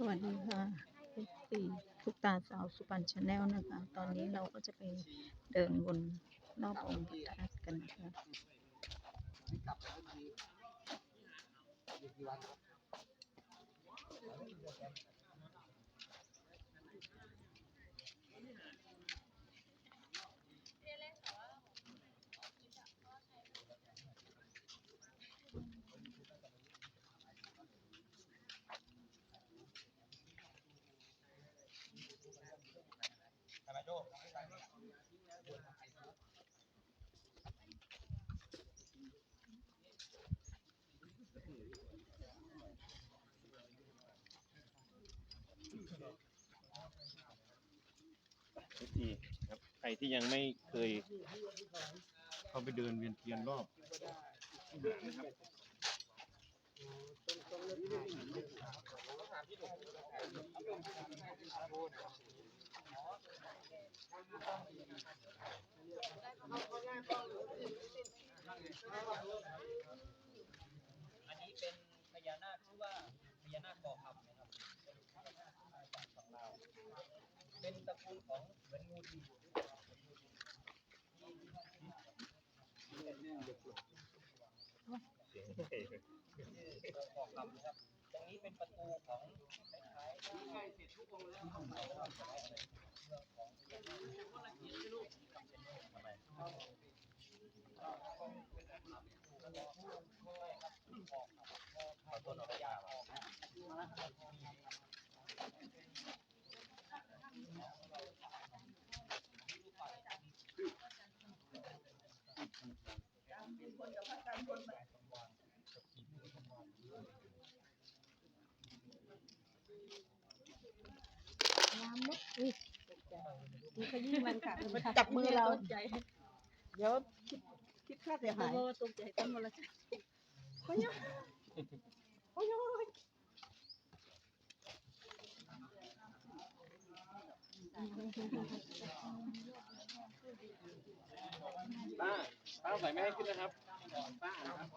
สวัสดีค่ะสี่ทุกตาสาวสุพรรณชาแนลนะคะ ตอนนี้เราก็จะไปเดินวนรอบองค์พระธาตุกันนะคะ รับใครที่ยังไม่เคย เข้าไปเดินเวียนเทียนรอบนะครับอันนี้เป็นพญานาคชื่อว่าพญานาคก่อคำนะครับเป็นพญานาคอาจารย์ของเราเป็นตระกูลของเหมือนงูดีก่อคำนะครับ ตรงนี้เป็นประตูของคล้ายๆใกล้เสร็จทุกองค์แล้วของเราจะได้อะไรเรื่องของพญานาคคนละทีลูกทำเป็นทำไมเอาต้นเอายาออก มีขยี้มันค่ะจับมือเราเดี๋ยวคิดคิดค่าเสียหายโอ้ตกใจตั้งหมดแล้วจ้ะโอ้ยโอ้ยโอ้ยป้าป้าใส่ไม่ให้ขึ้นนะครับป้านะครับ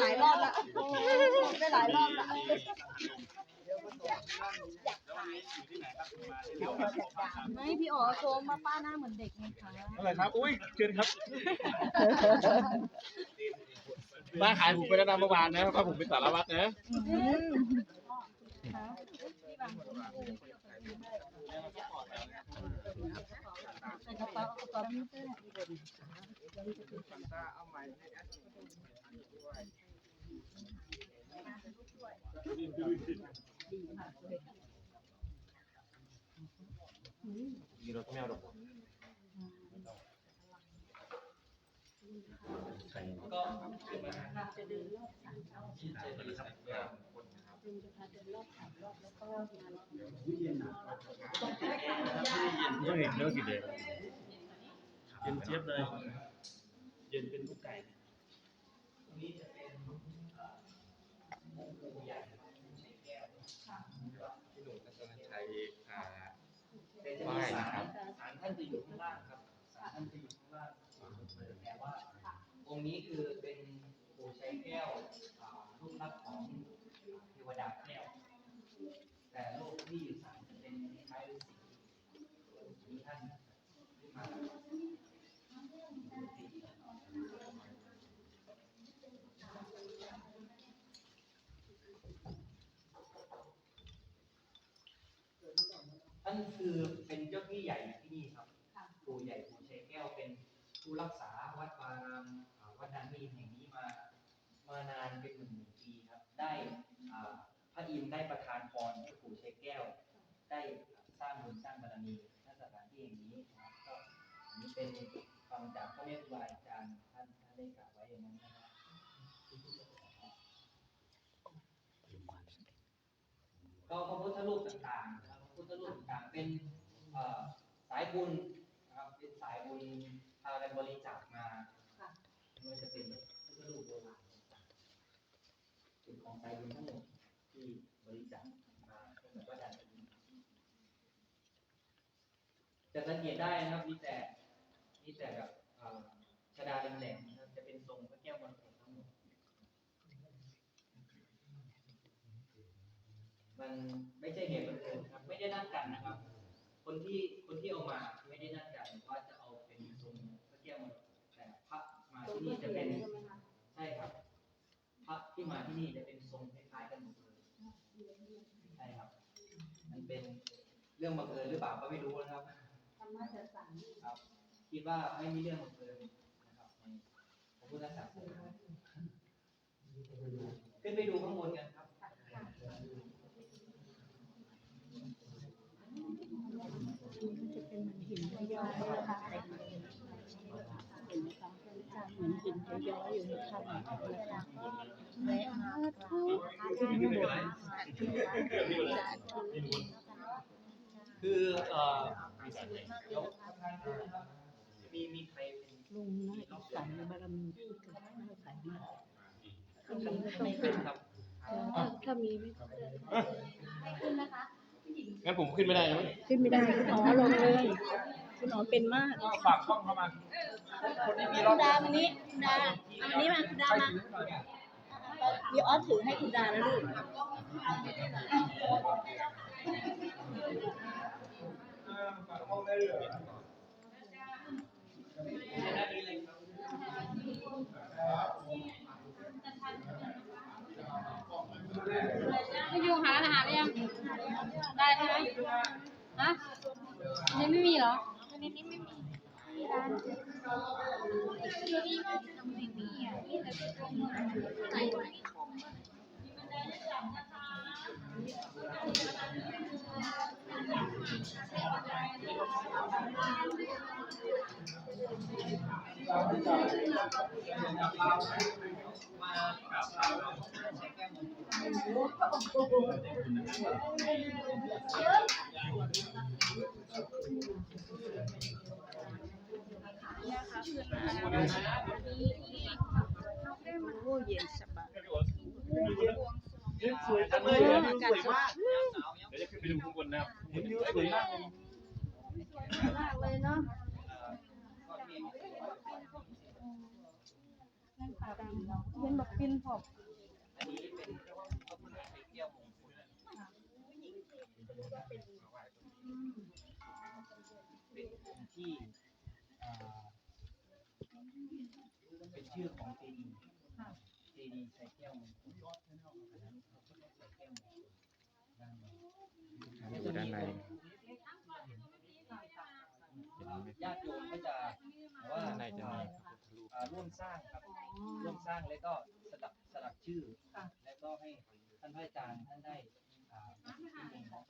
หลายรอบละไปหลายรอบละ แล้ววันนี้อยู่ที่ไหนครับมาที่เดียวครับไม่พี่อ๋อโชมมาป้าหน้าเหมือนเด็กไงคะอะไรครับ อุ้ยเชิญครับป้าขายผมไปแล้วนะเมื่อวานนะเพราะผมเป็นสารวัตรนะใส่กระ เป๋ากระเป๋าพี่เสื้อมีรถแมวดอกก็จะเดินรอบสามรอบที่เดินจะพาเดินรอบสามรอบแล้วก็งานต้องเห็นเนื้อกี่เดือนเย็นเจี๊ยบเลย เย็นเป็นลูกไก่ ตรงนี้จะเป็นเอ่อองค์ปู่ใหญ่ใช้แก้ว พี่หนุ่มทัศนชัยอ่า เป็นศาลศาลท่านจะอยู่ข้างล่างครับศาลท่านจะอยู่ข้างล่างแต่ว่าองค์นี้คือเป็นปู่ใช้แก้วอ่ารูปลักษณ์ของเทวดาแก้ว แต่รูปที่อยู่ศาลจะเป็นคล้ายฤาษีมีท่านขึ้นมาท่านคือเป็นเจ้าที่ใหญ่ที่นี่ครับปู่ใหญ่ปู่ชัยแก้วเป็นผู้รักษาวัดวารามอ่าวัดนามีแห่งนี้มามานานเป็นหนึ่งหมื่นปีครับ ได้อ่าพระอินทร์ ได้ประทานพรให้ปู่ชัยแก้ว ได้สร้างบุญสร้างบารมีณสถานที่แห่งนี้นะครับก็อันนี้เป็นฟังจากพระเมตตาอาจารย์ท่านท่านได้กล่าวไว้อย่างนั้นนะครับก็พระพุทธรูปต่างๆนะครับพระพุทธรูปต่างๆเป็นสายบุญนะครับเป็นสายบุญพากันบริจาคมาไม่ว่าจะเป็นพระพุทธรูปโบราณต่างๆเป็นของสายบุญทั้งหมด ริจาคมาตั้งแต่วัดดันจะสังเกตได้นะครับมีแต่มีแต่แบบเอ่อชดาแหลมๆนะครับจะเป็นทรงพระแก้วมรกตทั้งหมดมันไม่ใช่เหตุบังเอิญครับ ไม่ได้นัดกันนะครับ คนที่คนที่เอามาไม่ได้นัดกันว่าจะเอาเป็นทรงพระแก้วมรกตแต่พระมาที่นี่จะเป็นใช่ครับพระที่มาที่นี่จะเป็นทรงคล้ายๆกันหมดเลยใช่ครับ มันเป็นเรื่องบังเอิญหรือเปล่าก็ไม่รู้นะครับครับ คิดว่าไม่มีเรื่องบังเอิญนะครับในพระพุทธศาสนาขึ้นไปดูข้างบนกันครับจะเป็นหินย้อยๆนะคะเห็นไหมคะเหมือนหินย้อยๆอยู่ในถ้ำนะคะแวะมากราบขึ้นข้างบนสาธุสาธุ คือเอ่อเดี๋ยวประธานโทษนะครับมีมีใครเป็น ลุงน่าอิสานบารมีที่เกิดน่าใสมากขึ้นไม่ขึ้นครับถ้าถ้ามีไม่งั้นผมขึ้นไม่ได้ใช่ไหมขึ้นไม่ได้คุณอ๋อลงเลยคุณอ๋อเป็นมากฝากช่องเข้ามาคนที่มีรคุอบณดามานี้คุณดาเอาอันนี้มาคุณดามาเดี๋ยวออสถือให้คุณดานะลูก ไม่อยู่หาอาหารหรือยัง ได้ใช่ไหมฮะ นี้ไม่มีเหรอในนี้ไม่มีการที่เราไม่มีอะที่แล้วก็ไหน โอ้เย็นสบายสวยจังเลยอากาศสดชื่นเดี๋ยวจะขึ้นไปดูข้างบนนะครับเห็นวิวสวยมากเลยมากเลยเนาะ เห็นแบบปินหอบอันนี้เป็นพระพุทธไตรเกี่ยวมงคลเป็นองค์ที่อ่าเป็นชื่อของเจดีย์เจดีย์ไตรแก้วมงคลอันนั้นพระพุทธไตรแก้วมงคลด้านในอยู่ด้านในญาติโยมก็จะว่าด้านในจะมี อ่าร่วมสร้างครับ ร่วมสร้างแล้วก็สลักสลักชื่อ แล้วก็ให้ท่านพระอาจารย์ท่านได้อ่าที่มีของ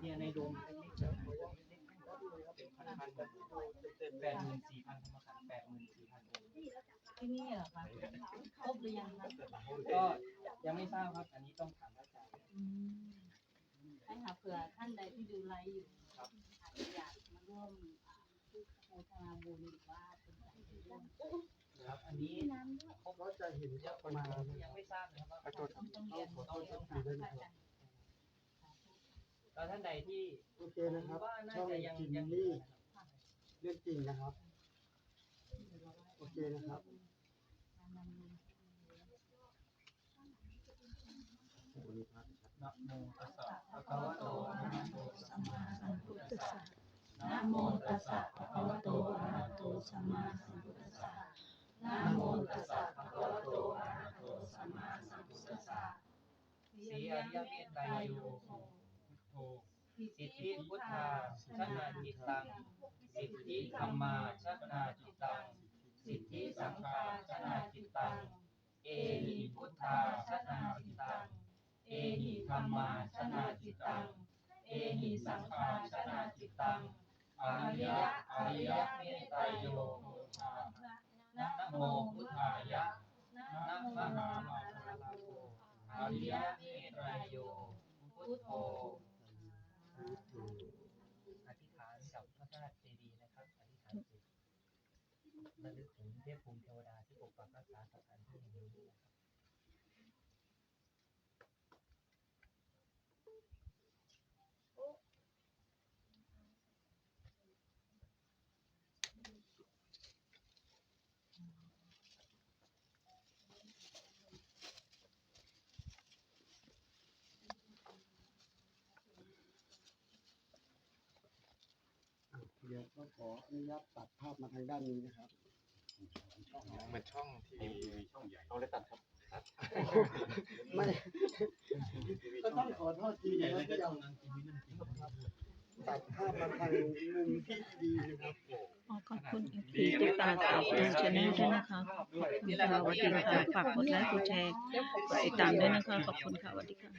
เนี่ยในโดมเล็กๆเป็นพันพันแปดหมื่นสี่พันธรรมขันธ์แปดหมื่นสี่พันองค์ที่นี่เหรอคะครบหรือยังคะก็ยังไม่ทราบครับ อันนี้ต้องถามพระอาจารย์ให้ค่ะเผื่อท่านใดที่ดูไลฟ์อยู่อาจจะอยากมาร่วมอ่าโม ทนาบุญหรือว่าเป็นสายบุญร่วมครับอันนี้ครบก็จะเห็นประมาณยังไม่ทราบนะครับประจดต้องต้องเรียนต้องงต้องงคุถายมได้พระนะอาครับจารย์แล้วท่านใดที่โอเคนะครับว่าน่าช่องจะยังจินยังนี่เรื่องจริงนะครับ โอเคนะครับนะโมตัสสะภะคะวะโตอะระหะโตสัมมาสัมพุทธัสสะ นะโมตัสสะภะคะวะโตอะระหะโตสัมมาสัมพุทธัสสะนะโมตัสสะภะคะวะโตอะระหะโตสัมมาสัมพุทธัสสะสีอริยเมตไตรโยโหสิทธิพุทธาชนะจิตตัง สิทธิธรรมาชนะจิตตัง สิทธิสังฆาชนะจิตตัง เอหิพุทธาชนะจิตตัง เอหิธรรมาชนะจิตตัง เอหิสังฆาชนะจิตตัง อริยะอริยะเมตไตรโยโหชานะโมพุทธายะนะมหามาลาโภอริยะเมตไตรโยพุทโธอธิษฐานกับพระธาตุเจดีย์นะครับอธิษฐานจิตระลึกถึงเทพภูมิเทวดาที่ปกปักรักษาสถานที่แห่งนี้นะครับ เดี๋ยวก็ขออนุญาตตัดภาพมาทางด้านนี้นะครับ เหมือนช่องที่เอาเลยตัดครับไม่ก็ต้องขอโทษทีนะครับที่เราตัดภาพมาทางมุมที่ดีนะครับขอขอบคุณอีกทีตุ๊กตาสาวตูชาแนลด้วยนะคะขอบคุณค่ะสวัสดีค่ะฝากกดไลค์กดแชร์กดติดตามด้วยนะคะขอบคุณค่ะสวัสดีค่ะ